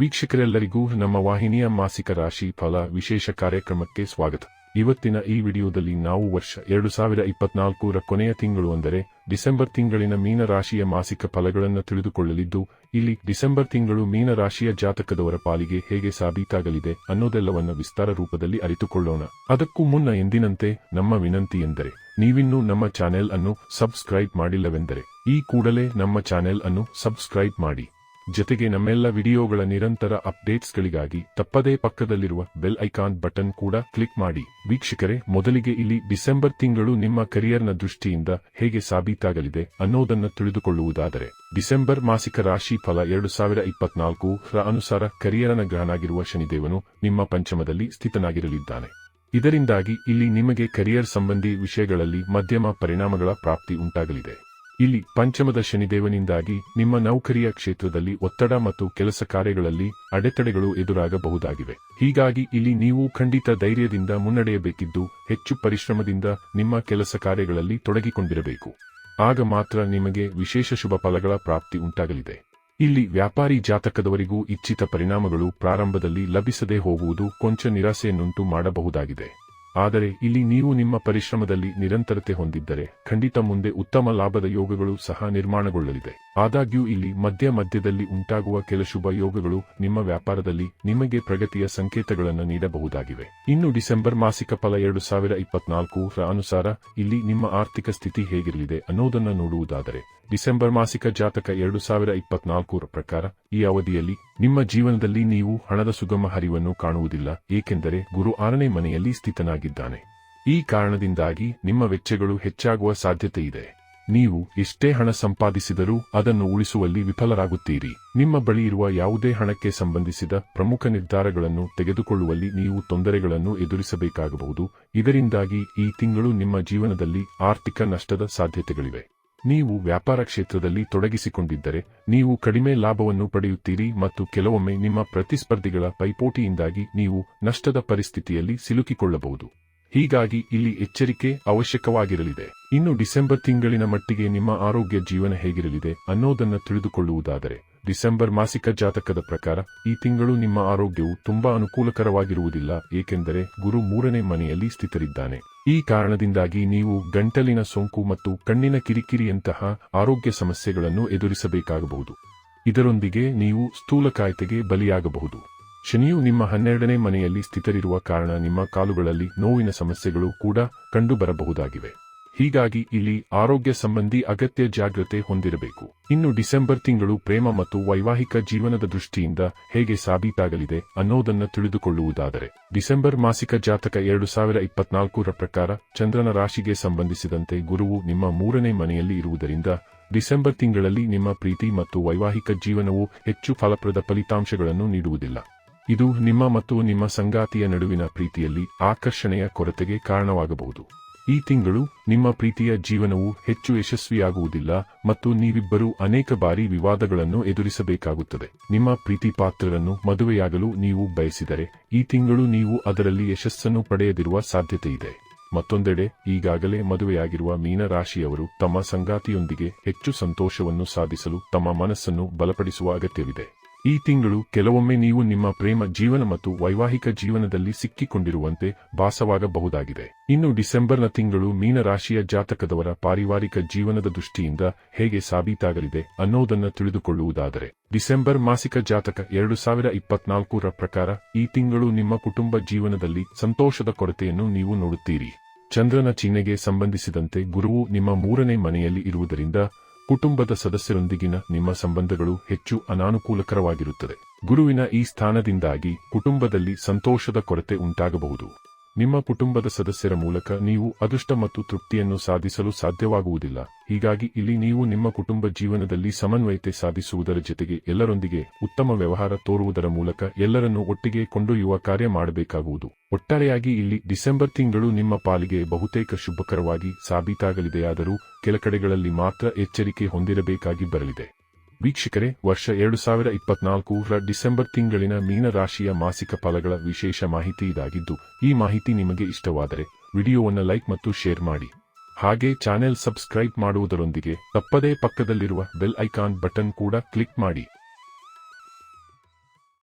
ವೀಕ್ಷಕರೆಲ್ಲರಿಗೂ ನಮ್ಮ ವಾಹಿನಿಯ ಮಾಸಿಕ ರಾಶಿ ಫಲ ವಿಶೇಷ ಕಾರ್ಯಕ್ರಮಕ್ಕೆ ಸ್ವಾಗತ. ಇವತ್ತಿನ ಈ ವಿಡಿಯೋದಲ್ಲಿ ನಾವು ವರ್ಷ ಎರಡು ಸಾವಿರ ಇಪ್ಪತ್ನಾಲ್ಕರ ಕೊನೆಯ ತಿಂಗಳು ಅಂದರೆ ಡಿಸೆಂಬರ್ ತಿಂಗಳಿನ ಮೀನರಾಶಿಯ ಮಾಸಿಕ ಫಲಗಳನ್ನು ತಿಳಿದುಕೊಳ್ಳಲಿದ್ದು, ಇಲ್ಲಿ ಡಿಸೆಂಬರ್ ತಿಂಗಳು ಮೀನರಾಶಿಯ ಜಾತಕದವರ ಪಾಲಿಗೆ ಹೇಗೆ ಸಾಬೀತಾಗಲಿದೆ ಅನ್ನೋದೆಲ್ಲವನ್ನು ವಿಸ್ತಾರ ರೂಪದಲ್ಲಿ ಅರಿತುಕೊಳ್ಳೋಣ. ಅದಕ್ಕೂ ಮುನ್ನ ಎಂದಿನಂತೆ ನಮ್ಮ ವಿನಂತಿ ಎಂದರೆ, ನೀವಿನ್ನೂ ನಮ್ಮ ಚಾನೆಲ್ ಅನ್ನು ಸಬ್ಸ್ಕ್ರೈಬ್ ಮಾಡಿಲ್ಲವೆಂದರೆ, ಈ ಕೂಡಲೇ ನಮ್ಮ ಚಾನೆಲ್ ಅನ್ನು ಸಬ್ಸ್ಕ್ರೈಬ್ ಮಾಡಿ. ಜೊತೆಗೆ ನಮ್ಮೆಲ್ಲ ವಿಡಿಯೋಗಳ ನಿರಂತರ ಅಪ್ಡೇಟ್ಸ್ಗಳಿಗಾಗಿ ತಪ್ಪದೇ ಪಕ್ಕದಲ್ಲಿರುವ ಬೆಲ್ ಐಕಾನ್ ಬಟನ್ ಕೂಡ ಕ್ಲಿಕ್ ಮಾಡಿ. ವೀಕ್ಷಕರೇ, ಮೊದಲಿಗೆ ಇಲ್ಲಿ ಡಿಸೆಂಬರ್ ತಿಂಗಳು ನಿಮ್ಮ ಕರಿಯರ್ನ ದೃಷ್ಟಿಯಿಂದ ಹೇಗೆ ಸಾಬೀತಾಗಲಿದೆ ಅನ್ನೋದನ್ನು ತಿಳಿದುಕೊಳ್ಳುವುದಾದರೆ, ಡಿಸೆಂಬರ್ ಮಾಸಿಕ ರಾಶಿ ಫಲ ಎರಡು ಸಾವಿರ ಇಪ್ಪತ್ನಾಲ್ಕು ರ ಅನುಸಾರ ಕರಿಯರನ ಗ್ರಹನಾಗಿರುವ ಶನಿದೇವನು ನಿಮ್ಮ ಪಂಚಮದಲ್ಲಿ ಸ್ಥಿತನಾಗಿರಲಿದ್ದಾನೆ. ಇದರಿಂದಾಗಿ ಇಲ್ಲಿ ನಿಮಗೆ ಕರಿಯರ್ ಸಂಬಂಧಿ ವಿಷಯಗಳಲ್ಲಿ ಮಧ್ಯಮ ಪರಿಣಾಮಗಳ ಪ್ರಾಪ್ತಿ ಉಂಟಾಗಲಿದೆ. ಇಲ್ಲಿ ಪಂಚಮದ ಶನಿದೇವನಿಂದಾಗಿ ನಿಮ್ಮ ನೌಕರಿಯ ಕ್ಷೇತ್ರದಲ್ಲಿ ಒತ್ತಡ ಮತ್ತು ಕೆಲಸ ಕಾರ್ಯಗಳಲ್ಲಿ ಅಡೆತಡೆಗಳು ಎದುರಾಗಬಹುದಾಗಿವೆ. ಹೀಗಾಗಿ ಇಲ್ಲಿ ನೀವು ಖಂಡಿತ ಧೈರ್ಯದಿಂದ ಮುನ್ನಡೆಯಬೇಕಿದ್ದು ಹೆಚ್ಚು ಪರಿಶ್ರಮದಿಂದ ನಿಮ್ಮ ಕೆಲಸ ಕಾರ್ಯಗಳಲ್ಲಿ ತೊಡಗಿಕೊಂಡಿರಬೇಕು. ಆಗ ಮಾತ್ರ ನಿಮಗೆ ವಿಶೇಷ ಶುಭ ಫಲಗಳ ಪ್ರಾಪ್ತಿ ಉಂಟಾಗಲಿದೆ. ಇಲ್ಲಿ ವ್ಯಾಪಾರಿ ಜಾತಕದವರಿಗೂ ಇಚ್ಛಿತ ಪರಿಣಾಮಗಳು ಪ್ರಾರಂಭದಲ್ಲಿ ಲಭಿಸದೆ ಹೋಗುವುದು ಕೊಂಚ ನಿರಾಸೆಯನ್ನುಂಟು ಮಾಡಬಹುದಾಗಿದೆ. ಆದರೆ ಇಲ್ಲಿ ನೀವು ನಿಮ್ಮ ಪರಿಶ್ರಮದಲ್ಲಿ ನಿರಂತರತೆ ಹೊಂದಿದ್ದರೆ ಖಂಡಿತ ಮುಂದೆ ಉತ್ತಮ ಲಾಭದ ಯೋಗಗಳು ಸಹ ನಿರ್ಮಾಣಗೊಳ್ಳಲಿದೆ. ಆದಾಗ್ಯೂ ಇಲ್ಲಿ ಮಧ್ಯ ಮಧ್ಯದಲ್ಲಿ ಉಂಟಾಗುವ ಕೆಲ ಶುಭ ಯೋಗಗಳು ನಿಮ್ಮ ವ್ಯಾಪಾರದಲ್ಲಿ ನಿಮಗೆ ಪ್ರಗತಿಯ ಸಂಕೇತಗಳನ್ನು ನೀಡಬಹುದಾಗಿವೆ. ಇನ್ನು ಡಿಸೆಂಬರ್ ಮಾಸಿಕ ಫಲ ಎರಡು ಸಾವಿರ ಇಪ್ಪತ್ನಾಲ್ಕು ರ ಅನುಸಾರ ಇಲ್ಲಿ ನಿಮ್ಮ ಆರ್ಥಿಕ ಸ್ಥಿತಿ ಹೇಗಿರಲಿದೆ ಅನ್ನೋದನ್ನು ನೋಡುವುದಾದರೆ, ಡಿಸೆಂಬರ್ ಮಾಸಿಕ ಜಾತಕ ಎರಡು ಸಾವಿರ ಇಪ್ಪತ್ನಾಲ್ಕರ ಪ್ರಕಾರ ಈ ಅವಧಿಯಲ್ಲಿ ನಿಮ್ಮ ಜೀವನದಲ್ಲಿ ನೀವು ಹಣದ ಸುಗಮ ಹರಿವನ್ನು ಕಾಣುವುದಿಲ್ಲ, ಏಕೆಂದರೆ ಗುರು ಆರನೇ ಮನೆಯಲ್ಲಿ ಸ್ಥಿತನಾಗಿದ್ದಾನೆ. ಈ ಕಾರಣದಿಂದಾಗಿ ನಿಮ್ಮ ವೆಚ್ಚಗಳು ಹೆಚ್ಚಾಗುವ ಸಾಧ್ಯತೆ ಇದೆ ನೀವು ಎಷ್ಟೇ ಹಣ ಸಂಪಾದಿಸಿದರೂ ಅದನ್ನು ಉಳಿಸುವಲ್ಲಿ ವಿಫಲರಾಗುತ್ತೀರಿ. ನಿಮ್ಮ ಬಳಿ ಇರುವ ಯಾವುದೇ ಹಣಕ್ಕೆ ಸಂಬಂಧಿಸಿದ ಪ್ರಮುಖ ನಿರ್ಧಾರಗಳನ್ನು ತೆಗೆದುಕೊಳ್ಳುವಲ್ಲಿ ನೀವು ತೊಂದರೆಗಳನ್ನು ಎದುರಿಸಬೇಕಾಗಬಹುದು. ಇದರಿಂದಾಗಿ ಈ ತಿಂಗಳು ನಿಮ್ಮ ಜೀವನದಲ್ಲಿ ಆರ್ಥಿಕ ನಷ್ಟದ ಸಾಧ್ಯತೆಗಳಿವೆ. ನೀವು ವ್ಯಾಪಾರ ಕ್ಷೇತ್ರದಲ್ಲಿ ತೊಡಗಿಸಿಕೊಂಡಿದ್ದರೆ ನೀವು ಕಡಿಮೆ ಲಾಭವನ್ನು ಪಡೆಯುತ್ತೀರಿ ಮತ್ತು ಕೆಲವೊಮ್ಮೆ ನಿಮ್ಮ ಪ್ರತಿಸ್ಪರ್ಧಿಗಳ ಪೈಪೋಟಿಯಿಂದಾಗಿ ನೀವು ನಷ್ಟದ ಪರಿಸ್ಥಿತಿಯಲ್ಲಿ ಸಿಲುಕಿಕೊಳ್ಳಬಹುದು. ಹೀಗಾಗಿ ಇಲ್ಲಿ ಎಚ್ಚರಿಕೆ ಅವಶ್ಯಕವಾಗಿರಲಿದೆ. ಇನ್ನು ಡಿಸೆಂಬರ್ ತಿಂಗಳಿನ ಮಟ್ಟಿಗೆ ನಿಮ್ಮ ಆರೋಗ್ಯ ಜೀವನ ಹೇಗಿರಲಿದೆ ಅನ್ನೋದನ್ನು ತಿಳಿದುಕೊಳ್ಳುವುದಾದರೆ, ಡಿಸೆಂಬರ್ ಮಾಸಿಕ ಜಾತಕದ ಪ್ರಕಾರ ಈ ತಿಂಗಳು ನಿಮ್ಮ ಆರೋಗ್ಯವು ತುಂಬಾ ಅನುಕೂಲಕರವಾಗಿರುವುದಿಲ್ಲ, ಏಕೆಂದರೆ ಗುರು ಮೂರನೇ ಮನೆಯಲ್ಲಿ ಸ್ಥಿತರಿದ್ದಾನೆ. ಈ ಕಾರಣದಿಂದಾಗಿ ನೀವು ಗಂಟಲಿನ ಸೋಂಕು ಮತ್ತು ಕಣ್ಣಿನ ಕಿರಿಕಿರಿಯಂತಹ ಆರೋಗ್ಯ ಸಮಸ್ಯೆಗಳನ್ನು ಎದುರಿಸಬೇಕಾಗಬಹುದು. ಇದರೊಂದಿಗೆ ನೀವು ಸ್ಥೂಲಕಾಯತೆಗೆ ಬಲಿಯಾಗಬಹುದು. ಶನಿಯು ನಿಮ್ಮ ಹನ್ನೆರಡನೇ ಮನೆಯಲ್ಲಿ ಸ್ಥಿತರಿರುವ ಕಾರಣ ನಿಮ್ಮ ಕಾಲುಗಳಲ್ಲಿ ನೋವಿನ ಸಮಸ್ಯೆಗಳು ಕೂಡ ಕಂಡುಬರಬಹುದಾಗಿವೆ. ಹೀಗಾಗಿ ಇಲ್ಲಿ ಆರೋಗ್ಯ ಸಂಬಂಧಿ ಅಗತ್ಯ ಜಾಗ್ರತೆ ಹೊಂದಿರಬೇಕು. ಇನ್ನು ಡಿಸೆಂಬರ್ ತಿಂಗಳು ಪ್ರೇಮ ಮತ್ತು ವೈವಾಹಿಕ ಜೀವನದ ದೃಷ್ಟಿಯಿಂದ ಹೇಗೆ ಸಾಬೀತಾಗಲಿದೆ ಅನ್ನೋದನ್ನು ತಿಳಿದುಕೊಳ್ಳುವುದಾದರೆ, ಡಿಸೆಂಬರ್ ಮಾಸಿಕ ಜಾತಕ ಎರಡು ಸಾವಿರ ಇಪ್ಪತ್ನಾಲ್ಕರ ಪ್ರಕಾರ ಚಂದ್ರನ ರಾಶಿಗೆ ಸಂಬಂಧಿಸಿದಂತೆ ಗುರುವು ನಿಮ್ಮ ಮೂರನೇ ಮನೆಯಲ್ಲಿ ಇರುವುದರಿಂದ, ಡಿಸೆಂಬರ್ ತಿಂಗಳಲ್ಲಿ ನಿಮ್ಮ ಪ್ರೀತಿ ಮತ್ತು ವೈವಾಹಿಕ ಜೀವನವು ಹೆಚ್ಚು ಫಲಪ್ರದ ಫಲಿತಾಂಶಗಳನ್ನು ನೀಡುವುದಿಲ್ಲ. ಇದು ನಿಮ್ಮ ಮತ್ತು ನಿಮ್ಮ ಸಂಗಾತಿಯ ನಡುವಿನ ಪ್ರೀತಿಯಲ್ಲಿ ಆಕರ್ಷಣೆಯ ಕೊರತೆಗೆ ಕಾರಣವಾಗಬಹುದು. ಈ ತಿಂಗಳು ನಿಮ್ಮ ಪ್ರೀತಿಯ ಜೀವನವು ಹೆಚ್ಚು ಯಶಸ್ವಿಯಾಗುವುದಿಲ್ಲ ಮತ್ತು ನೀವಿಬ್ಬರೂ ಅನೇಕ ಬಾರಿ ವಿವಾದಗಳನ್ನು ಎದುರಿಸಬೇಕಾಗುತ್ತದೆ. ನಿಮ್ಮ ಪ್ರೀತಿ ಪಾತ್ರರನ್ನು ಮದುವೆಯಾಗಲು ನೀವು ಬಯಸಿದರೆ ಈ ತಿಂಗಳು ನೀವು ಅದರಲ್ಲಿ ಯಶಸ್ಸನ್ನು ಪಡೆಯದಿರುವ ಸಾಧ್ಯತೆಯಿದೆ. ಮತ್ತೊಂದೆಡೆ, ಈಗಾಗಲೇ ಮದುವೆಯಾಗಿರುವ ಮೀನರಾಶಿಯವರು ತಮ್ಮ ಸಂಗಾತಿಯೊಂದಿಗೆ ಹೆಚ್ಚು ಸಂತೋಷವನ್ನು ಸಾಧಿಸಲು ತಮ್ಮ ಮನಸ್ಸನ್ನು ಬಲಪಡಿಸುವ ಅಗತ್ಯವಿದೆ. ಈ ತಿಂಗಳು ಕೆಲವೊಮ್ಮೆ ನೀವು ನಿಮ್ಮ ಪ್ರೇಮ ಜೀವನ ಮತ್ತು ವೈವಾಹಿಕ ಜೀವನದಲ್ಲಿ ಸಿಕ್ಕಿಕೊಂಡಿರುವಂತೆ ಭಾಸವಾಗಬಹುದಾಗಿದೆ. ಇನ್ನು ಡಿಸೆಂಬರ್ನ ತಿಂಗಳು ಮೀನರಾಶಿಯ ಜಾತಕದವರ ಪಾರಿವಾರಿಕ ಜೀವನದ ದೃಷ್ಟಿಯಿಂದ ಹೇಗೆ ಸಾಬೀತಾಗಲಿದೆ ಅನ್ನೋದನ್ನು ತಿಳಿದುಕೊಳ್ಳುವುದಾದರೆ, ಡಿಸೆಂಬರ್ ಮಾಸಿಕ ಜಾತಕ ಎರಡು ಸಾವಿರ ಇಪ್ಪತ್ನಾಲ್ಕರ ಪ್ರಕಾರ ಈ ತಿಂಗಳು ನಿಮ್ಮ ಕುಟುಂಬ ಜೀವನದಲ್ಲಿ ಸಂತೋಷದ ಕೊರತೆಯನ್ನು ನೀವು ನೋಡುತ್ತೀರಿ. ಚಂದ್ರನ ಚಿಹ್ನೆಗೆ ಸಂಬಂಧಿಸಿದಂತೆ ಗುರುವು ನಿಮ್ಮ ಮೂರನೇ ಮನೆಯಲ್ಲಿ ಇರುವುದರಿಂದ ಕುಟುಂಬದ ಸದಸ್ಯರೊಂದಿಗಿನ ನಿಮ್ಮ ಸಂಬಂಧಗಳು ಹೆಚ್ಚು ಅನಾನುಕೂಲಕರವಾಗಿರುತ್ತದೆ. ಗುರುವಿನ ಈ ಸ್ಥಾನದಿಂದಾಗಿ ಕುಟುಂಬದಲ್ಲಿ ಸಂತೋಷದ ಕೊರತೆ ಉಂಟಾಗಬಹುದು. ನಿಮ್ಮ ಕುಟುಂಬದ ಸದಸ್ಯರ ಮೂಲಕ ನೀವು ಅದೃಷ್ಟ ಮತ್ತು ತೃಪ್ತಿಯನ್ನು ಸಾಧಿಸಲು ಸಾಧ್ಯವಾಗುವುದಿಲ್ಲ. ಹೀಗಾಗಿ ಇಲ್ಲಿ ನೀವು ನಿಮ್ಮ ಕುಟುಂಬ ಜೀವನದಲ್ಲಿ ಸಮನ್ವಯತೆ ಸಾಧಿಸುವುದರ ಜೊತೆಗೆ ಎಲ್ಲರೊಂದಿಗೆ ಉತ್ತಮ ವ್ಯವಹಾರ ತೋರುವುದರ ಮೂಲಕ ಎಲ್ಲರನ್ನು ಒಟ್ಟಿಗೆ ಕೊಂಡೊಯ್ಯುವ ಕಾರ್ಯ ಮಾಡಬೇಕಾಗುವುದು. ಒಟ್ಟಾರೆಯಾಗಿ ಇಲ್ಲಿ ಡಿಸೆಂಬರ್ ತಿಂಗಳು ನಿಮ್ಮ ಪಾಲಿಗೆ ಬಹುತೇಕ ಶುಭಕರವಾಗಿ ಸಾಬೀತಾಗಲಿದೆಯಾದರೂ ಕೆಲ ಕಡೆಗಳಲ್ಲಿ ಮಾತ್ರ ಎಚ್ಚರಿಕೆ ಹೊಂದಿರಬೇಕಾಗಿ ಬರಲಿದೆ. ವೀಕ್ಷಕರೇ, ವರ್ಷ ಎರಡು ಸಾವಿರ ಇಪ್ಪತ್ನಾಲ್ಕು ರ ಡಿಸೆಂಬರ್ ತಿಂಗಳಿನ ಮೀನರಾಶಿಯ ಮಾಸಿಕ ಫಲಗಳ ವಿಶೇಷ ಮಾಹಿತಿ ಇದಾಗಿದ್ದು, ಈ ಮಾಹಿತಿ ನಿಮಗೆ ಇಷ್ಟವಾದರೆ ವಿಡಿಯೋವನ್ನು ಲೈಕ್ ಮತ್ತು ಶೇರ್ ಮಾಡಿ. ಹಾಗೆ ಚಾನೆಲ್ ಸಬ್ಸ್ಕ್ರೈಬ್ ಮಾಡುವುದರೊಂದಿಗೆ ತಪ್ಪದೇ ಪಕ್ಕದಲ್ಲಿರುವ ಬೆಲ್ ಐಕಾನ್ ಬಟನ್ ಕೂಡ ಕ್ಲಿಕ್ ಮಾಡಿ.